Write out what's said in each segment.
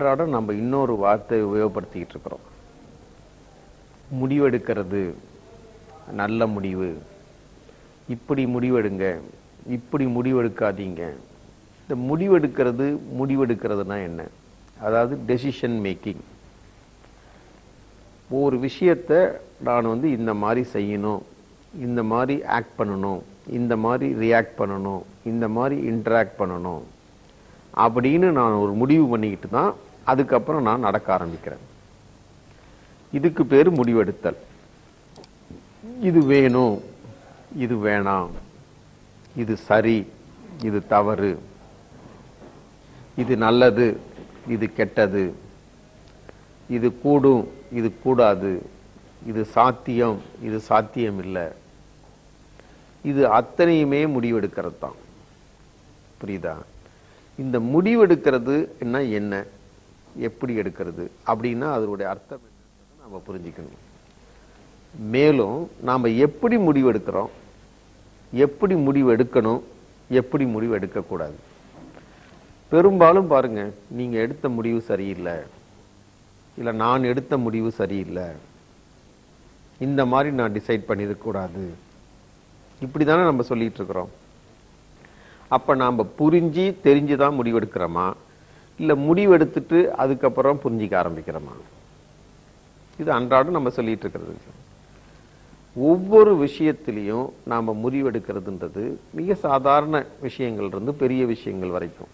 அன்றாடம் நம்ம இன்னொரு வார்த்தையை உபயோகப்படுத்திக்கிட்டு இருக்கிறோம். முடிவெடுக்கிறது நல்ல முடிவு. இப்படி முடிவெடுங்க இப்படி முடிவெடுக்காதீங்க. இந்த முடிவெடுக்கிறது முடிவெடுக்கிறதுனா என்ன? அதாவது டெசிஷன் மேக்கிங் ஒரு விஷயத்தை நான் வந்து இந்த மாதிரி செய்யணும் இந்த மாதிரி ஆக்ட் பண்ணணும் இந்த மாதிரி ரியாக்ட் பண்ணணும் இந்த மாதிரி இன்டராக்ட் பண்ணணும் அப்படின்னு நான் ஒரு முடிவு பண்ணிக்கிட்டு தான் அதுக்கப்புறம் நான் நடக்க ஆரம்பிக்கிறேன். இதுக்கு பேர் முடிவெடுத்தல். இது வேணும் இது வேணாம் இது சரி இது தவறு இது நல்லது இது கெட்டது இது கூடும் இது கூடாது இது சாத்தியம் இது சாத்தியம் இல்லை இது அத்தனையுமே முடிவெடுக்கிறது தான் புரியுதா? இந்த முடிவெடுக்கிறது என்ன என்ன? எப்படி எடுக்கிறது அப்படின்னா அதனுடைய அர்த்தம் என்னன்றதை நாம் புரிஞ்சுக்கணும். மேலும் நாம் எப்படி முடிவு எடுக்கிறோம்? எப்படி முடிவு எடுக்கணும்? எப்படி முடிவு எடுக்கக்கூடாது? பெரும்பாலும் பாருங்க நீங்கள் எடுத்த முடிவு சரியில்லை. இல்லை நான் எடுத்த முடிவு சரியில்லை. இந்த மாதிரி நான் டிசைட் பண்ணிடக்கூடாது. இப்படி தானே நம்ம சொல்லிட்டு இருக்கிறோம். அப்போ நாம புரிஞ்சு தெரிஞ்சு தான் முடிவெடுக்கிறோமா இல்லை முடிவெடுத்துட்டு அதுக்கப்புறம் புரிஞ்சிக்க ஆரம்பிக்கிறோமா இது அன்றாடம் நம்ம சொல்லிட்டு இருக்கிறது. ஒவ்வொரு விஷயத்திலையும் நாம் முடிவெடுக்கிறதுன்றது மிக சாதாரண விஷயங்கள் இருந்து பெரிய விஷயங்கள் வரைக்கும்.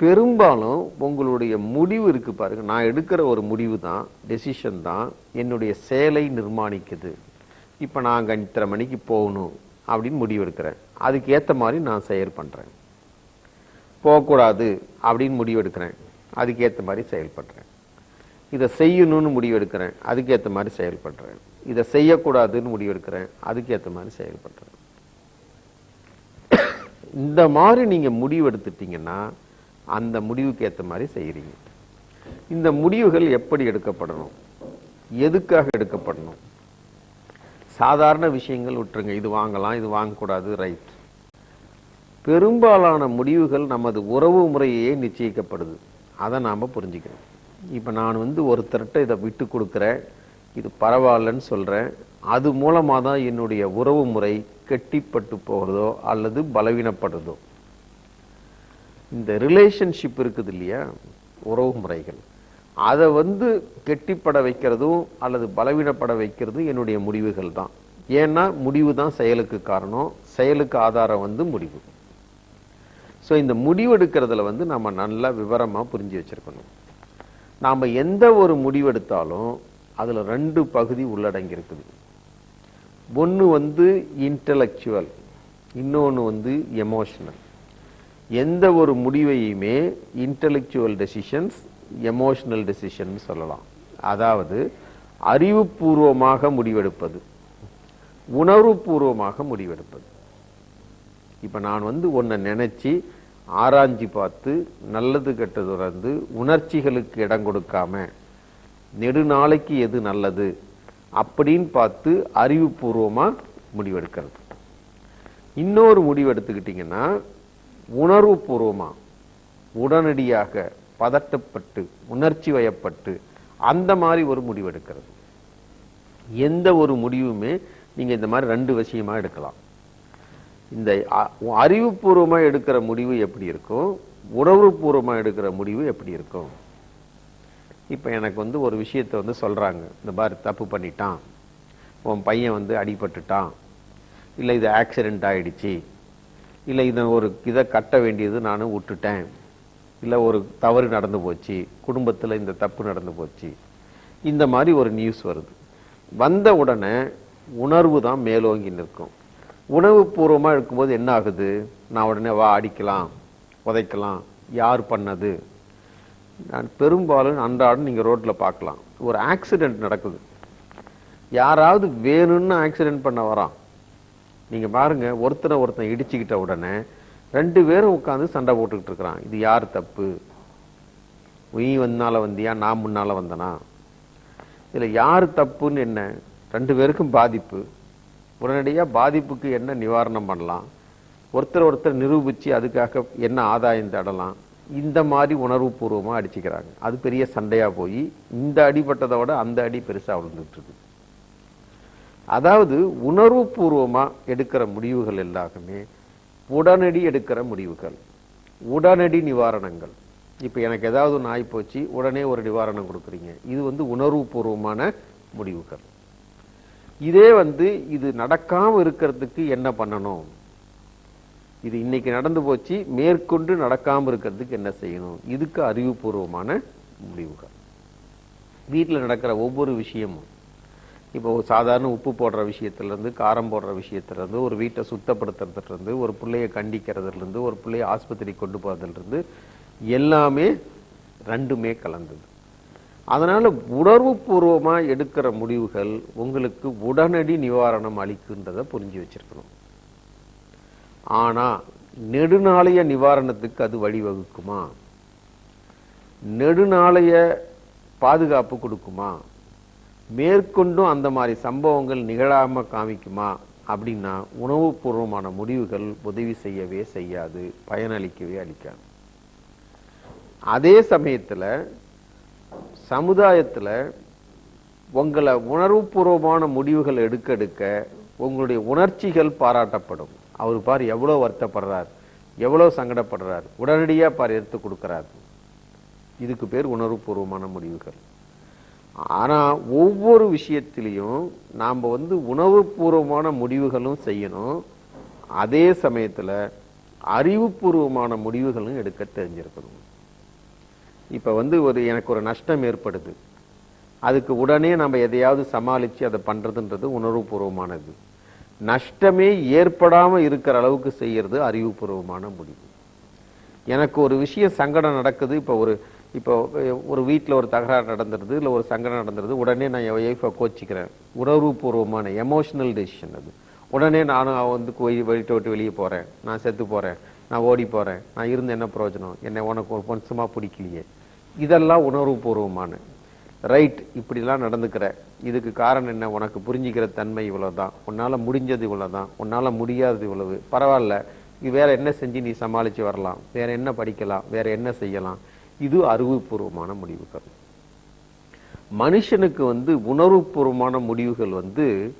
பெரும்பாலும் உங்களுடைய முடிவு இருக்கு பாருங்க. நான் எடுக்கிற ஒரு முடிவு தான் டெசிஷன் தான் என்னுடைய செயலை நிர்மாணிக்குது. இப்போ நான் அங்கே இத்தனை மணிக்கு போகணும் அப்படின்னு முடிவு எடுக்கிறேன் அதுக்கு ஏற்ற மாதிரி நான் செயல் பண்ணுறேன் போகக்கூடாது அப்படின்னு முடிவெடுக்கிறேன். அதுக்கேற்ற அதுக்கு மாதிரி செயல்படுறேன். இதை செய்யணும்னு முடிவெடுக்கிறேன். அதுக்கேற்ற மாதிரி செயல்படுறேன். இதை செய்யக்கூடாதுன்னு முடிவெடுக்கிறேன். அதுக்கேற்ற மாதிரி செயல்படுறேன். இந்த மாதிரி நீங்க முடிவெடுத்துட்டீங்கன்னா அந்த முடிவுக்கு ஏற்ற மாதிரி செய்யறீங்க இந்த முடிவுகள் எப்படி எடுக்கப்படணும்? எதுக்காக எடுக்கப்படணும்? சாதாரண விஷயங்கள் விட்டுருங்க. இது வாங்கலாம் இது வாங்கக்கூடாது ரைட். பெரும்பாலான முடிவுகள் நமது உறவு முறையே நிச்சயிக்கப்படுது. அதை நாம் புரிஞ்சுக்கணும். இப்போ நான் வந்து ஒருத்தர்கிட்ட இதை விட்டு கொடுக்குறேன் இது பரவாயில்லன்னு சொல்கிறேன் அது மூலமாக தான் என்னுடைய உறவு முறை கெட்டிப்பட்டு போகிறதோ அல்லது பலவீனப்படுறதோ. இந்த ரிலேஷன்ஷிப் இருக்குது இல்லையா? உறவு முறைகள். அதை வந்து கெட்டிப்பட வைக்கிறதும் அல்லது பலவீனப்பட வைக்கிறதும் என்னுடைய முடிவுகள் தான். ஏன்னா முடிவு தான் செயலுக்கு காரணம். செயலுக்கு ஆதாரம் வந்து முடிவு. ஸோ இந்த முடிவெடுக்கிறதுல வந்து நம்ம நல்லா விவரமாக புரிஞ்சு வச்சிருக்கணும். நாம் எந்த ஒரு முடிவெடுத்தாலும் அதில் ரெண்டு பகுதி உள்ளடங்கி இருக்குது ஒன்று வந்து இன்டலெக்சுவல் இன்னொன்று வந்து எமோஷனல் எந்த ஒரு முடிவையுமே இன்டலெக்சுவல் டெசிஷன்ஸ் எமோஷனல் டெசிஷன் சொல்லலாம். அதாவது அறிவுபூர்வமாக முடிவெடுப்பது உணர்வுபூர்வமாக முடிவெடுப்பது. இப்போ நான் வந்து ஒன்றை நினைச்சு ஆராய்ஞ்சி பார்த்து நல்லது கெட்டது உணர்ந்து உணர்ச்சிகளுக்கு இடம் கொடுக்காம நெடுநாளைக்கு எது நல்லது அப்படின்னு பார்த்து அறிவுபூர்வமா முடிவெடுக்கிறது. இன்னொரு முடிவு எடுத்துக்கிட்டிங்கன்னா உணர்வு பூர்வமாக உடனடியாக பதட்டப்பட்டு உணர்ச்சி வயப்பட்டு அந்த மாதிரி ஒரு முடிவு எடுக்கிறது. எந்த ஒரு முடிவுமே நீங்க இந்த மாதிரி ரெண்டு விஷயமா எடுக்கலாம். இந்த அ- எடுக்கிற முடிவு எப்படி இருக்கும்? உணர்வுபூர்வமா எடுக்கிற முடிவு எப்படி இருக்கும்? இப்போ எனக்கு வந்து ஒரு விஷயத்தை வந்து சொல்கிறாங்க இந்த மாதிரி தப்பு பண்ணிட்டான். உன் பையன் வந்து அடிபட்டுட்டான். இல்லை இது ஆக்சிடெண்ட் ஆகிடுச்சி இல்லை இதை ஒரு இதை கட்ட வேண்டியது நான் விட்டுட்டேன். இல்லை ஒரு தவறு நடந்து போச்சு. குடும்பத்தில் இந்த தப்பு நடந்து போச்சு. இந்த மாதிரி ஒரு நியூஸ் வருது. வந்த உடனே உணர்வு தான் மேலோங்கி நிற்கும். உணவு பூர்வமாக இருக்கும்போது என்ன ஆகுது? நான் உடனே வா அடிக்கலாம் உதைக்கலாம் யார் பண்ணது? நான் பெரும்பாலும் அன்றாடம் நீங்கள் ரோட்டில் பார்க்கலாம். ஒரு ஆக்சிடெண்ட் நடக்குது. யாராவது வேணும்னு ஆக்சிடெண்ட் பண்ண வரான். நீங்கள் பாருங்கள் ஒருத்தனை ஒருத்தன் இடிச்சுக்கிட்ட உடனே ரெண்டு பேரும் உட்காந்து சண்டை போட்டுக்கிட்டு இருக்கிறான். இது யார் தப்பு? நீ வந்தால வந்தியா? நான் முன்னால் வந்தனா? இதில் யார் தப்புன்னு என்ன? ரெண்டு பேருக்கும் பாதிப்பு. உடனடியாக பாதிப்புக்கு என்ன நிவாரணம் பண்ணலாம்? ஒருத்தர் ஒருத்தர் நிரூபித்து அதுக்காக என்ன ஆதாயம் தேடலாம்? இந்த மாதிரி உணர்வுபூர்வமாக அடிச்சுக்கிறாங்க. அது பெரிய சண்டையாக போய் இந்த அடிப்பட்டதை விட அந்த அடி பெருசாக விழுந்துட்டுருக்கு அதாவது உணர்வுபூர்வமாக எடுக்கிற முடிவுகள் எல்லாமே உடனடி எடுக்கிற முடிவுகள் உடனடி நிவாரணங்கள். இப்போ எனக்கு ஏதாவது ஒன்று ஆகிப்போச்சு உடனே ஒரு நிவாரணம் கொடுக்குறீங்க. இது வந்து உணர்வுபூர்வமான முடிவுகள். இதே வந்து இது நடக்காமல் இருக்கிறதுக்கு என்ன பண்ணணும்? இது இன்னைக்கு நடந்து போச்சு மேற்கொண்டு நடக்காமல் இருக்கிறதுக்கு என்ன செய்யணும்? இதுக்கு அறிவுபூர்வமான முடிவுகள். வீட்டில் நடக்கிற ஒவ்வொரு விஷயமும் இப்போ சாதாரண உப்பு போடுற விஷயத்துலேருந்து காரம் போடுற விஷயத்துலேருந்து ஒரு வீட்டை சுத்தப்படுத்துறதுலேருந்து ஒரு பிள்ளைய கண்டிக்கிறதுலேருந்து ஒரு பிள்ளைய ஆஸ்பத்திரி கொண்டு போகிறதுலேருந்து எல்லாமே ரெண்டுமே கலந்தது. அதனால உணர்வுபூர்வமா எடுக்கிற முடிவுகள் உங்களுக்கு உடனடி நிவாரணம் அளிக்குன்றதை புரிஞ்சு வச்சிருக்கணும். ஆனா நெடுநாளைய நிவாரணத்துக்கு அது வழிவகுக்குமா? நெடுநாளைய பாதுகாப்பு கொடுக்குமா? மேற்கொண்டும் அந்த மாதிரி சம்பவங்கள் நிகழாம காமிக்குமா? அப்படின்னா உணவுபூர்வமான முடிவுகள் உதவி செய்யவே செய்யாது பயனளிக்கவே அளிக்காது. அதே சமயத்துல சமுதாயத்துல உங்களை உணர்வுபூர்வமான முடிவுகள் எடுக்க எடுக்க உங்களுடைய உணர்ச்சிகள் பாராட்டப்படும். அவர் பார் எவ்வளவு வருத்தப்படுறார் எவ்வளவு சங்கடப்படுறார் உடனடியா பார் எடுத்து கொடுக்குறார். இதுக்கு பேர் உணர்வுபூர்வமான முடிவுகள். ஆனா ஒவ்வொரு விஷயத்திலையும் நாம வந்து உணவுபூர்வமான முடிவுகளும் செய்யணும். அதே சமயத்துல அறிவுபூர்வமான முடிவுகளும் எடுக்க தெரிஞ்சிருக்கணும். இப்போ வந்து ஒரு எனக்கு ஒரு நஷ்டம் ஏற்படுது. அதுக்கு உடனே நம்ம எதையாவது சமாளித்து அதை பண்ணுறதுன்றது உணர்வுபூர்வமானது. நஷ்டமே ஏற்படாமல் இருக்கிற அளவுக்கு செய்கிறது அறிவுபூர்வமான முடிவு. எனக்கு ஒரு விஷயம் சங்கடம் நடக்குது. இப்போ ஒரு இப்போ ஒரு வீட்டில் ஒரு தகராறு நடந்துருது இல்லை ஒரு சங்கடம் நடந்துருது. உடனே நான் என் ஒய்ஃபை கோச்சிக்கிறேன். உணர்வுபூர்வமான எமோஷனல் டெசிஷன் அது. உடனே நானும் அவன் வந்து கோயில் வீட்டை விட்டு வெளியே போகிறேன் நான் செத்து போகிறேன் நான் ஓடி போறேன். நான் இருந்து என்ன பிரயோஜனம்? என்னை உனக்கு ஒரு பொன்சமா பிடிக்கலையே. இதெல்லாம் உணர்வுபூர்வமான ரைட் இப்படிலாம் நடந்துக்கிற. இதுக்கு காரணம் என்ன? உனக்கு புரிஞ்சிக்கிற தன்மை இவ்வளவுதான். உன்னால முடிஞ்சது இவ்வளவுதான். உன்னால முடியாதது இவ்வளவு. பரவாயில்ல. வேற என்ன செஞ்சு நீ சமாளிச்சு வரலாம்? வேற என்ன படிக்கலாம்? வேற என்ன செய்யலாம்? இது அறிவுபூர்வமான முடிவுகள். மனுஷனுக்கு வந்து உணர்வுபூர்வமான முடிவுகள் வந்து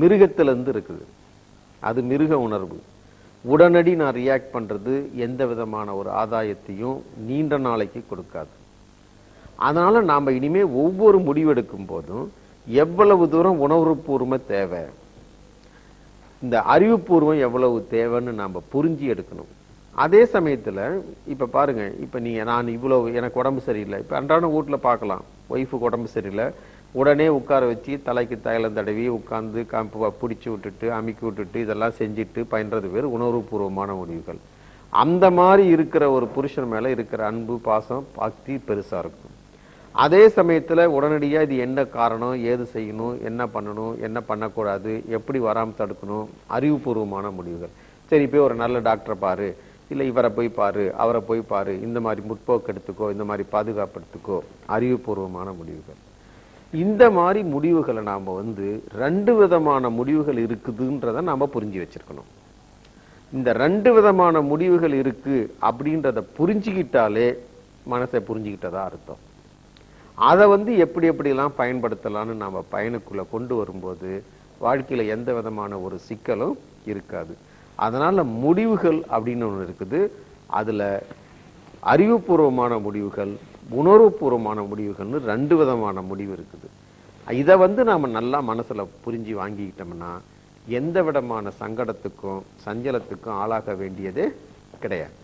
மிருகத்திலேருந்து இருக்குது. அது மிருக உணர்வு. உடனடி நான் ரியாக்ட் பண்றது எந்த விதமான ஒரு ஆதாயத்தையும் நீண்ட நாளைக்கு கொடுக்காது. அதனால நாம இனிமேல் ஒவ்வொரு முடிவெடுக்கும் போதும் எவ்வளவு தூரம் உணர்வுபூர்வமாக தேவை. இந்த அறிவுபூர்வம் எவ்வளவு தேவைன்னு நாம புரிஞ்சு எடுக்கணும். அதே சமயத்துல இப்ப பாருங்க இப்ப நீங்கள் நான் இவ்வளவு எனக்கு உடம்பு சரியில்லை. இப்ப அன்றாடம் வீட்டில் பார்க்கலாம். ஒய்ஃபுக்கு உடம்பு சரியில்லை. உடனே உட்கார வச்சு தலைக்கு தைலம் தடவி உட்காந்து காம்பு பிடிச்சி விட்டுட்டு அமுக்கி விட்டுட்டு இதெல்லாம் செஞ்சுட்டு பயின்றது பேர் உணர்வுபூர்வமான முடிவுகள் அந்த மாதிரி இருக்கிற ஒரு புருஷன் மேலே இருக்கிற அன்பு பாசம் பக்தி பெருசாக இருக்கும். அதே சமயத்தில் உடனடியாக இது என்ன காரணம் ஏது செய்யணும் என்ன பண்ணணும் என்ன பண்ணக்கூடாது எப்படி வராமல் தடுக்கணும் அறிவுபூர்வமான முடிவுகள். சரி போய் ஒரு நல்ல டாக்டரை பாரு இல்லை இவரை போய் பாரு அவரை போய் பாரு இந்த மாதிரி முற்போக்கு எடுத்துக்கோ இந்த மாதிரி பாதுகாப்பு எடுத்துக்கோ அறிவுபூர்வமான முடிவுகள். இந்த மாதிரி முடிவுகளை நாம வந்து ரெண்டு விதமான முடிவுகள் இருக்குதுன்றத நாம் புரிஞ்சு வச்சிருக்கணும். இந்த ரெண்டு விதமான முடிவுகள் இருக்கு அப்படின்றத புரிஞ்சுக்கிட்டாலே மனசை புரிஞ்சுக்கிட்டதா அர்த்தம். அதை வந்து எப்படி எப்படிலாம் பயன்படுத்தலாம்னு நாம் பயனுக்குள்ளே கொண்டு வரும்போது வாழ்க்கையில எந்த விதமான ஒரு சிக்கலும் இருக்காது. அதனால் முடிவுகள் அப்படின்னு ஒன்று இருக்குது. அதில் அறிவுபூர்வமான முடிவுகள் உணர்வுபூர்வமான முடிவுகள்னு ரெண்டு விதமான முடிவு இருக்குது. இதை வந்து நாம நல்லா மனசுல புரிஞ்சு வாங்கிக்கிட்டோம்னா எந்த விதமான சங்கடத்துக்கும் சஞ்சலத்துக்கும் ஆளாக வேண்டியது கிடையாது.